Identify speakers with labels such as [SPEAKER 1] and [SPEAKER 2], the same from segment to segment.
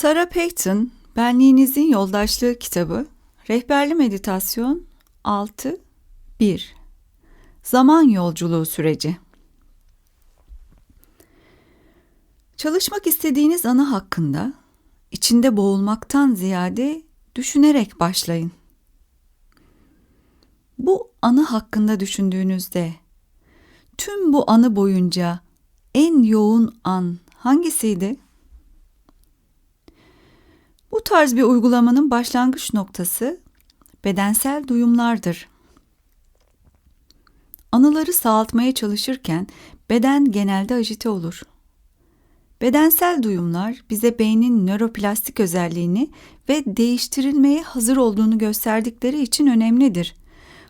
[SPEAKER 1] Sarah Payton, Benliğinizin Yoldaşlığı kitabı, Rehberli Meditasyon 6 1 Zaman Yolculuğu Süreci Çalışmak istediğiniz anı hakkında içinde boğulmaktan ziyade düşünerek başlayın. Bu anı hakkında düşündüğünüzde tüm bu anı boyunca en yoğun an hangisiydi? Bu tarz bir uygulamanın başlangıç noktası bedensel duyumlardır. Anıları sağaltmaya çalışırken beden genelde ajite olur. Bedensel duyumlar bize beynin nöroplastik özelliğini ve değiştirilmeye hazır olduğunu gösterdikleri için önemlidir.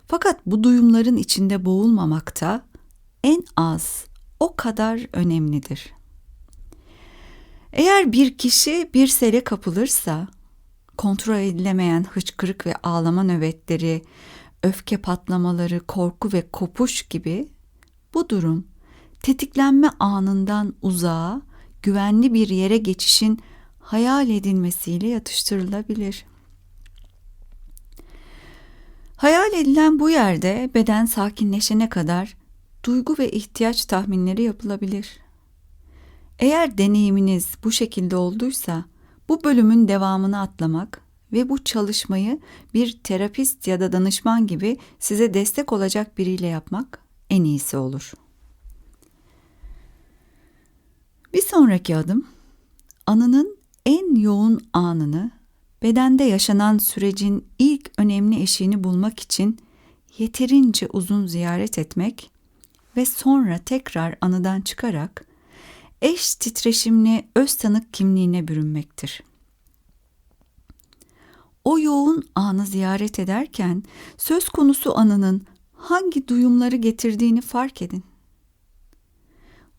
[SPEAKER 1] Fakat bu duyumların içinde boğulmamakta en az o kadar önemlidir. Eğer bir kişi bir sele kapılırsa, kontrol edilemeyen hıçkırık ve ağlama nöbetleri, öfke patlamaları, korku ve kopuş gibi bu durum tetiklenme anından uzağa, güvenli bir yere geçişin hayal edilmesiyle yatıştırılabilir. Hayal edilen bu yerde beden sakinleşene kadar duygu ve ihtiyaç tahminleri yapılabilir. Eğer deneyiminiz bu şekilde olduysa bu bölümün devamını atlamak ve bu çalışmayı bir terapist ya da danışman gibi size destek olacak biriyle yapmak en iyisi olur. Bir sonraki adım anının en yoğun anını bedende yaşanan sürecin ilk önemli eşiğini bulmak için yeterince uzun ziyaret etmek ve sonra tekrar anıdan çıkarak eş titreşimli öz tanık kimliğine bürünmektir. O yoğun anı ziyaret ederken söz konusu anının hangi duyumları getirdiğini fark edin.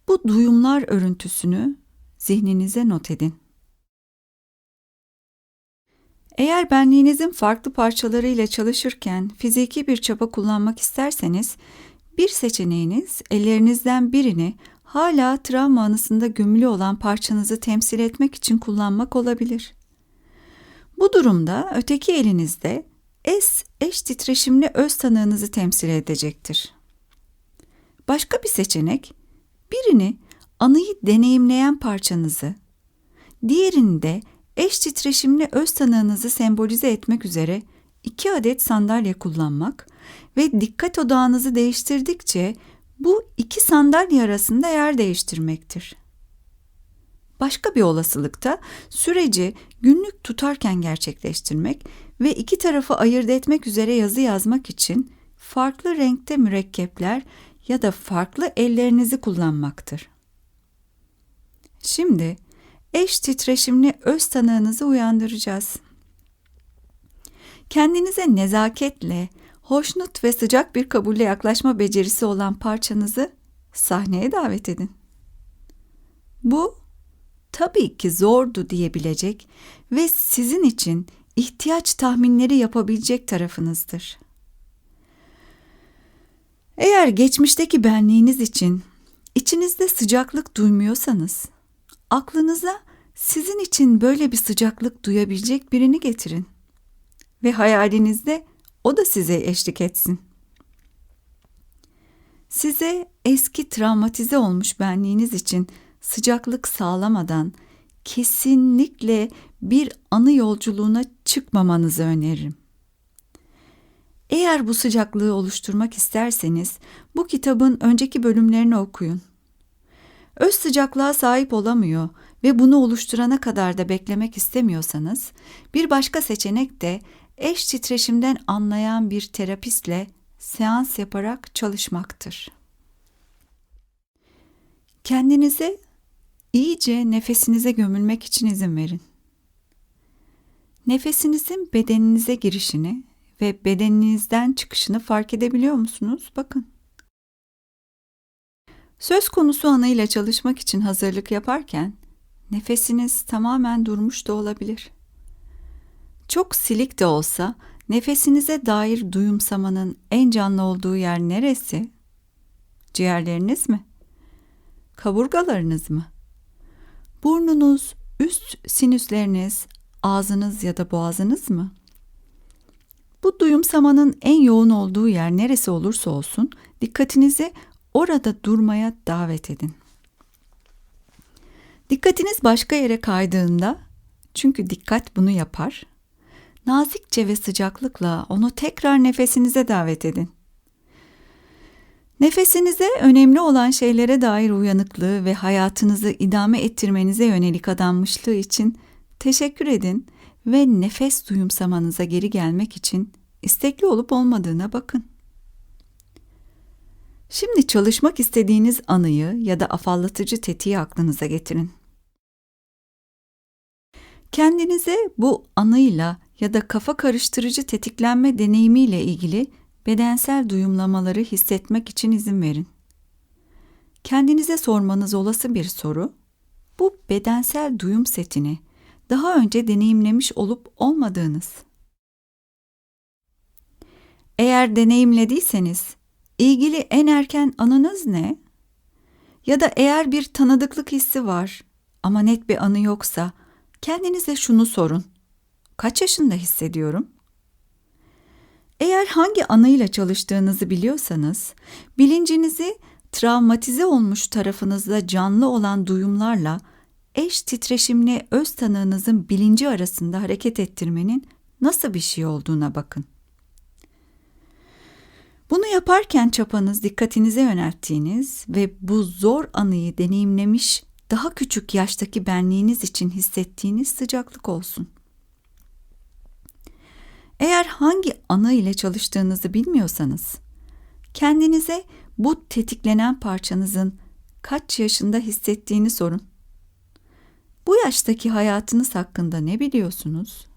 [SPEAKER 1] Bu duyumlar örüntüsünü zihninize not edin. Eğer benliğinizin farklı parçalarıyla çalışırken fiziki bir çaba kullanmak isterseniz, bir seçeneğiniz ellerinizden birini hala travma anısında gömülü olan parçanızı temsil etmek için kullanmak olabilir. Bu durumda öteki elinizde es eş titreşimli öz tanığınızı temsil edecektir. Başka bir seçenek, birini anıyı deneyimleyen parçanızı, diğerini de eş titreşimli öz tanığınızı sembolize etmek üzere iki adet sandalye kullanmak ve dikkat odağınızı değiştirdikçe bu iki sandalye arasında yer değiştirmektir. Başka bir olasılıkta süreci günlük tutarken gerçekleştirmek ve iki tarafı ayırt etmek üzere yazı yazmak için farklı renkte mürekkepler ya da farklı ellerinizi kullanmaktır. Şimdi eş titreşimli öz tanığınızı uyandıracağız. Kendinize nezaketle, hoşnut ve sıcak bir kabulle yaklaşma becerisi olan parçanızı sahneye davet edin. Bu tabii ki zordu diyebilecek ve sizin için ihtiyaç tahminleri yapabilecek tarafınızdır. Eğer geçmişteki benliğiniz için içinizde sıcaklık duymuyorsanız, aklınıza sizin için böyle bir sıcaklık duyabilecek birini getirin ve hayalinizde o da size eşlik etsin. Size eski travmatize olmuş benliğiniz için sıcaklık sağlamadan kesinlikle bir anı yolculuğuna çıkmamanızı öneririm. Eğer bu sıcaklığı oluşturmak isterseniz bu kitabın önceki bölümlerini okuyun. Öz sıcaklığa sahip olamıyor ve bunu oluşturana kadar da beklemek istemiyorsanız bir başka seçenek de eş titreşimden anlayan bir terapistle seans yaparak çalışmaktır. Kendinize iyice nefesinize gömülmek için izin verin. Nefesinizin bedeninize girişini ve bedeninizden çıkışını fark edebiliyor musunuz? Bakın. Söz konusu anıyla çalışmak için hazırlık yaparken nefesiniz tamamen durmuş da olabilir. Çok silik de olsa nefesinize dair duyumsamanın en canlı olduğu yer neresi? Ciğerleriniz mi? Kaburgalarınız mı? Burnunuz üst sinüsleriniz, ağzınız ya da boğazınız mı? Bu duyumsamanın en yoğun olduğu yer neresi olursa olsun dikkatinizi orada durmaya davet edin. Dikkatiniz başka yere kaydığında çünkü dikkat bunu yapar. Nazikçe ve sıcaklıkla onu tekrar nefesinize davet edin. Nefesinize önemli olan şeylere dair uyanıklığı ve hayatınızı idame ettirmenize yönelik adanmışlığı için teşekkür edin ve nefes duyumsamanıza geri gelmek için istekli olup olmadığına bakın. Şimdi çalışmak istediğiniz anıyı ya da afallatıcı tetiği aklınıza getirin. Kendinize bu anıyla ya da kafa karıştırıcı tetiklenme deneyimiyle ilgili bedensel duyumlamaları hissetmek için izin verin. Kendinize sormanız olası bir soru, bu bedensel duyum setini daha önce deneyimlemiş olup olmadığınız. Eğer deneyimlediyseniz, ilgili en erken anınız ne? Ya da eğer bir tanıdıklık hissi var ama net bir anı yoksa, kendinize şunu sorun. Kaç yaşında hissediyorum? Eğer hangi anıyla çalıştığınızı biliyorsanız, bilincinizi travmatize olmuş tarafınızda canlı olan duyumlarla eş titreşimli öz tanığınızın bilinci arasında hareket ettirmenin nasıl bir şey olduğuna bakın. Bunu yaparken çapanız dikkatinize yönelttiğiniz ve bu zor anıyı deneyimlemiş daha küçük yaştaki benliğiniz için hissettiğiniz sıcaklık olsun. Eğer hangi anı ile çalıştığınızı bilmiyorsanız, kendinize bu tetiklenen parçanızın kaç yaşında hissettiğini sorun. Bu yaştaki hayatınız hakkında ne biliyorsunuz?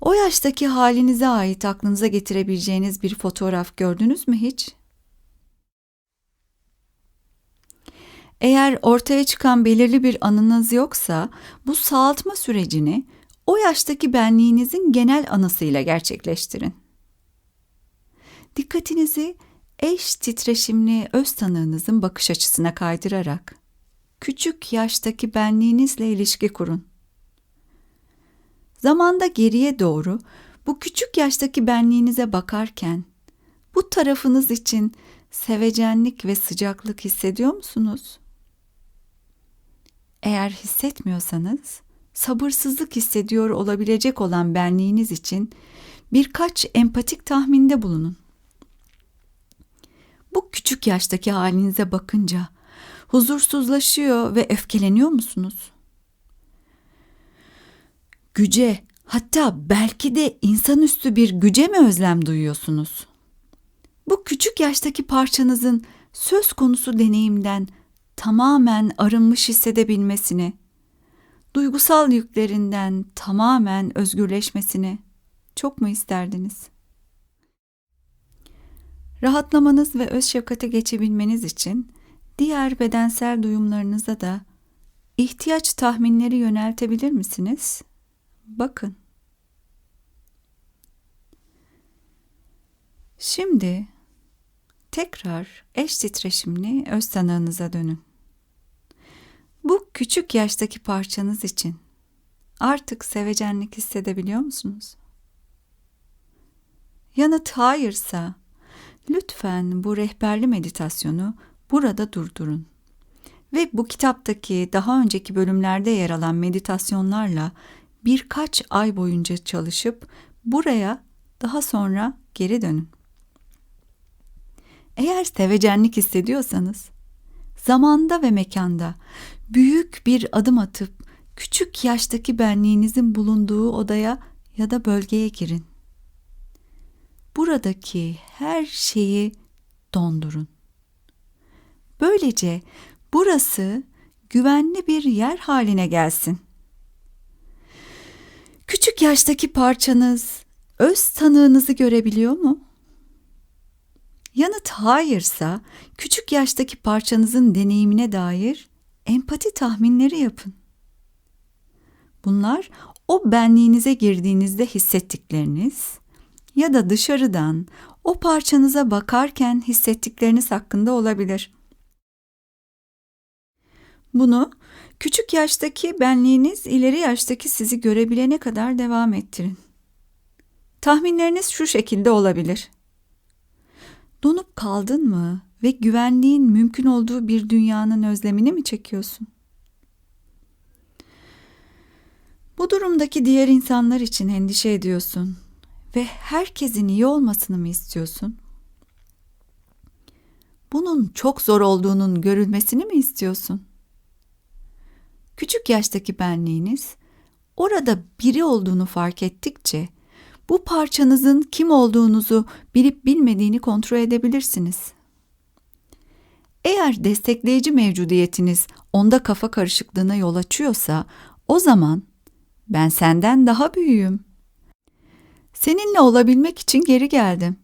[SPEAKER 1] O yaştaki halinize ait aklınıza getirebileceğiniz bir fotoğraf gördünüz mü hiç? Eğer ortaya çıkan belirli bir anınız yoksa bu sağaltma sürecini o yaştaki benliğinizin genel anısıyla gerçekleştirin. Dikkatinizi eş titreşimli öz tanığınızın bakış açısına kaydırarak küçük yaştaki benliğinizle ilişki kurun. Zamanda geriye doğru bu küçük yaştaki benliğinize bakarken bu tarafınız için sevecenlik ve sıcaklık hissediyor musunuz? Eğer hissetmiyorsanız sabırsızlık hissediyor olabilecek olan benliğiniz için birkaç empatik tahminde bulunun. Bu küçük yaştaki halinize bakınca huzursuzlaşıyor ve öfkeleniyor musunuz? Güce, hatta belki de insanüstü bir güce mi özlem duyuyorsunuz? Bu küçük yaştaki parçanızın söz konusu deneyimden tamamen arınmış hissedebilmesini, duygusal yüklerinden tamamen özgürleşmesini çok mu isterdiniz? Rahatlamanız ve öz şefkate geçebilmeniz için diğer bedensel duyumlarınıza da ihtiyaç tahminleri yöneltebilir misiniz? Bakın. Şimdi tekrar eş titreşimli öz tanığınıza dönün. Bu küçük yaştaki parçanız için artık sevecenlik hissedebiliyor musunuz? Yanıt hayırsa lütfen bu rehberli meditasyonu burada durdurun. Ve bu kitaptaki daha önceki bölümlerde yer alan meditasyonlarla birkaç ay boyunca çalışıp buraya daha sonra geri dönün. Eğer sevecenlik hissediyorsanız zamanda ve mekanda büyük bir adım atıp küçük yaştaki benliğinizin bulunduğu odaya ya da bölgeye girin. Buradaki her şeyi dondurun. Böylece burası güvenli bir yer haline gelsin. Küçük yaştaki parçanız öz tanığınızı görebiliyor mu? Yanıt hayırsa küçük yaştaki parçanızın deneyimine dair empati tahminleri yapın. Bunlar o benliğinize girdiğinizde hissettikleriniz ya da dışarıdan o parçanıza bakarken hissettikleriniz hakkında olabilir. Bunu Küçük yaştaki benliğiniz ileri yaştaki sizi görebilene kadar devam ettirin. Tahminleriniz şu şekilde olabilir. Donup kaldın mı ve güvenliğin mümkün olduğu bir dünyanın özlemini mi çekiyorsun? Bu durumdaki diğer insanlar için endişe ediyorsun ve herkesin iyi olmasını mı istiyorsun? Bunun çok zor olduğunun görülmesini mi istiyorsun? Küçük yaştaki benliğiniz orada biri olduğunu fark ettikçe bu parçanızın kim olduğunuzu bilip bilmediğini kontrol edebilirsiniz. Eğer destekleyici mevcudiyetiniz onda kafa karışıklığına yol açıyorsa o zaman ben senden daha büyüğüm. Seninle olabilmek için geri geldim.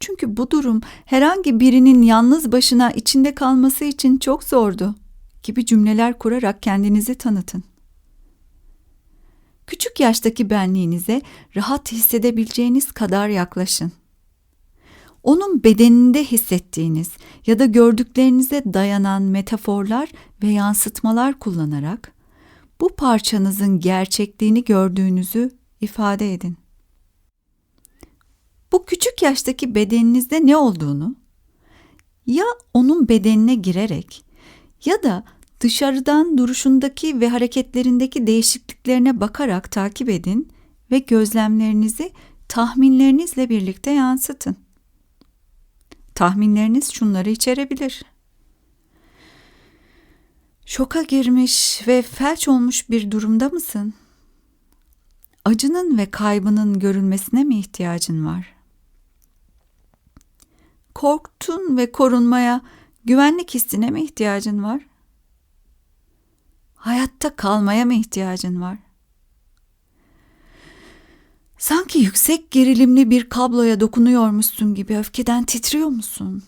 [SPEAKER 1] Çünkü bu durum herhangi birinin yalnız başına içinde kalması için çok zordu gibi cümleler kurarak kendinizi tanıtın. Küçük yaştaki benliğinize rahat hissedebileceğiniz kadar yaklaşın. Onun bedeninde hissettiğiniz ya da gördüklerinize dayanan metaforlar ve yansıtmalar kullanarak bu parçanızın gerçekliğini gördüğünüzü ifade edin. Bu küçük yaştaki bedeninizde ne olduğunu ya onun bedenine girerek ya da dışarıdan duruşundaki ve hareketlerindeki değişikliklerine bakarak takip edin ve gözlemlerinizi tahminlerinizle birlikte yansıtın. Tahminleriniz şunları içerebilir. Şoka girmiş ve felç olmuş bir durumda mısın? Acının ve kaybının görülmesine mi ihtiyacın var? Korktun ve korunmaya, güvenlik hissine mi ihtiyacın var? Hayatta kalmaya mı ihtiyacın var? Sanki yüksek gerilimli bir kabloya dokunuyormuşsun gibi öfkeden titriyor musun?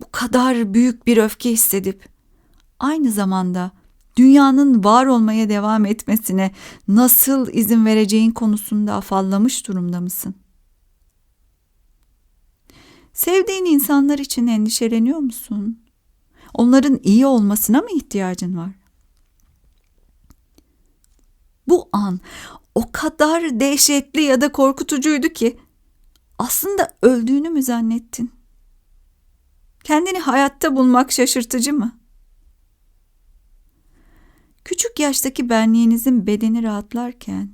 [SPEAKER 1] Bu kadar büyük bir öfke hissedip aynı zamanda dünyanın var olmaya devam etmesine nasıl izin vereceğin konusunda afallamış durumda mısın? Sevdiğin insanlar için endişeleniyor musun? Onların iyi olmasına mı ihtiyacın var? Bu an o kadar dehşetli ya da korkutucuydu ki aslında öldüğünü mü zannettin? Kendini hayatta bulmak şaşırtıcı mı? Küçük yaştaki benliğinizin bedeni rahatlarken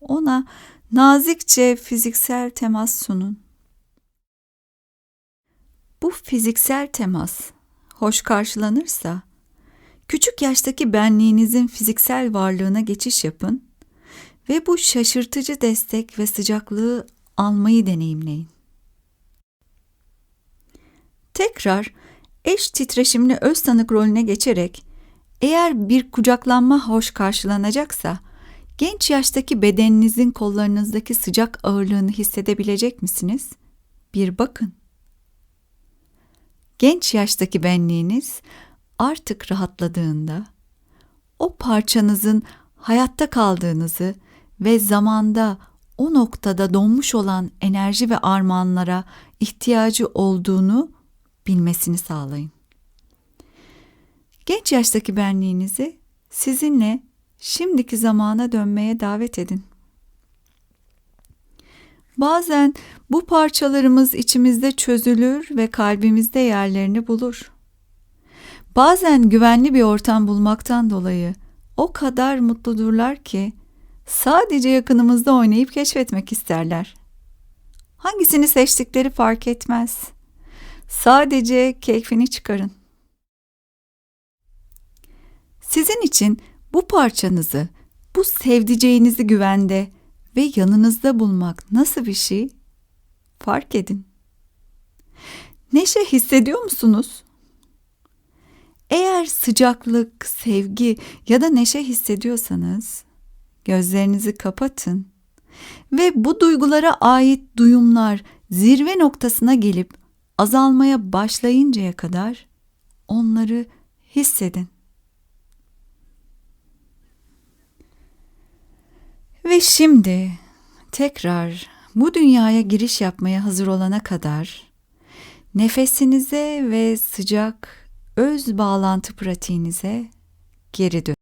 [SPEAKER 1] ona nazikçe fiziksel temas sunun. Bu fiziksel temas hoş karşılanırsa küçük yaştaki benliğinizin fiziksel varlığına geçiş yapın ve bu şaşırtıcı destek ve sıcaklığı almayı deneyimleyin. Tekrar eş titreşimli öz tanık rolüne geçerek eğer bir kucaklanma hoş karşılanacaksa genç yaştaki bedeninizin kollarınızdaki sıcak ağırlığını hissedebilecek misiniz? Bir bakın. Genç yaştaki benliğiniz artık rahatladığında o parçanızın hayatta kaldığınızı ve zamanda o noktada donmuş olan enerji ve armağanlara ihtiyacı olduğunu bilmesini sağlayın. Genç yaştaki benliğinizi sizinle şimdiki zamana dönmeye davet edin. Bazen bu parçalarımız içimizde çözülür ve kalbimizde yerlerini bulur. Bazen güvenli bir ortam bulmaktan dolayı o kadar mutludurlar ki sadece yakınımızda oynayıp keşfetmek isterler. Hangisini seçtikleri fark etmez. Sadece keyfini çıkarın. Sizin için bu parçanızı, bu sevdiceğinizi güvende ve yanınızda bulmak nasıl bir şey? Fark edin. Neşe hissediyor musunuz? Eğer sıcaklık, sevgi ya da neşe hissediyorsanız gözlerinizi kapatın ve bu duygulara ait duyumlar zirve noktasına gelip azalmaya başlayıncaya kadar onları hissedin. Ve şimdi tekrar bu dünyaya giriş yapmaya hazır olana kadar nefesinize ve sıcak öz bağlantı pratiğinize geri dön.